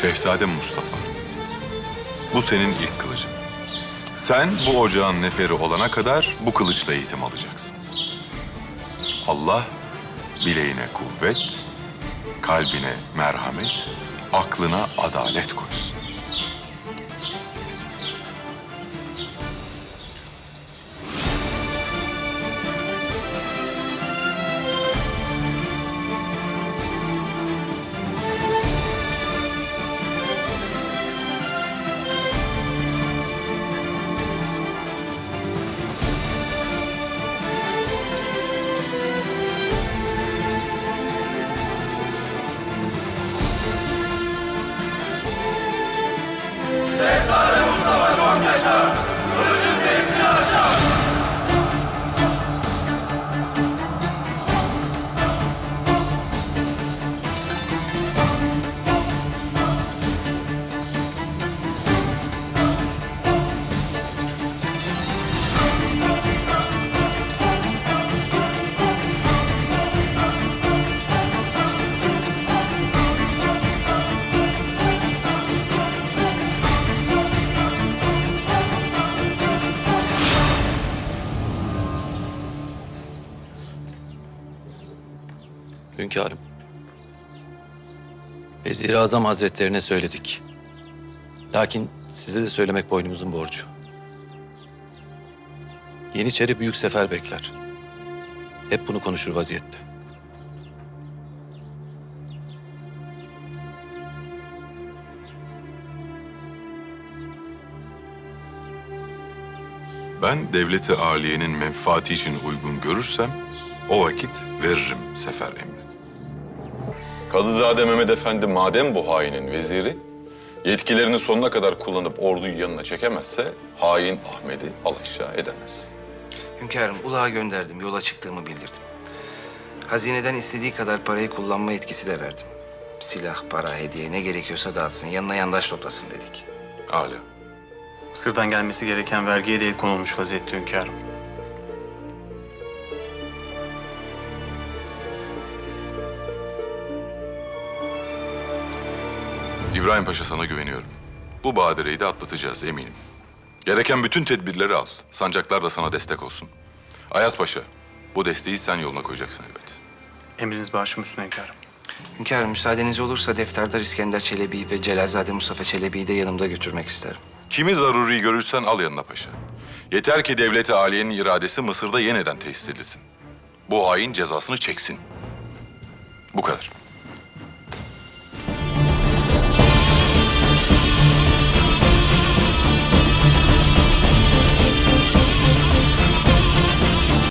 Şehzadem Mustafa. Bu senin ilk kılıcın. Sen bu ocağın neferi olana kadar bu kılıçla eğitim alacaksın. Allah bileğine kuvvet, kalbine merhamet, aklına adalet koysun. Hünkârım. Vezir-i Azam Hazretlerine söyledik. Lakin size de söylemek boynumuzun borcu. Yeniçeri büyük sefer bekler. Hep bunu konuşur vaziyette. Ben devleti aliyenin menfaati için uygun görürsem o vakit veririm sefer emri. Kadızade Mehmet Efendi madem bu hainin veziri, yetkilerini sonuna kadar kullanıp orduyu yanına çekemezse hain Ahmet'i alaşağı edemez. Hünkârım, ulağa gönderdim, yola çıktığımı bildirdim. Hazineden istediği kadar parayı kullanma etkisi de verdim. Silah, para, hediye ne gerekiyorsa dağıtsın, yanına yandaş toplasın dedik. Âlâ. Mısır'dan gelmesi gereken vergiye de el konulmuş vaziyette hünkârım. İbrahim Paşa sana güveniyorum. Bu badireyi de atlatacağız eminim. Gereken bütün tedbirleri al. Sancaklar da sana destek olsun. Ayaz Paşa, bu desteği sen yoluna koyacaksın elbet. Emriniz başım üstüne hünkârım. Hünkârım, müsaadeniz olursa defterdar İskender Çelebi'yi ve Celalzade Mustafa Çelebi'yi de yanımda götürmek isterim. Kimi zaruri görürsen al yanına paşa. Yeter ki devleti aliyenin iradesi Mısır'da yeniden tesis edilsin. Bu hain cezasını çeksin. Bu kadar.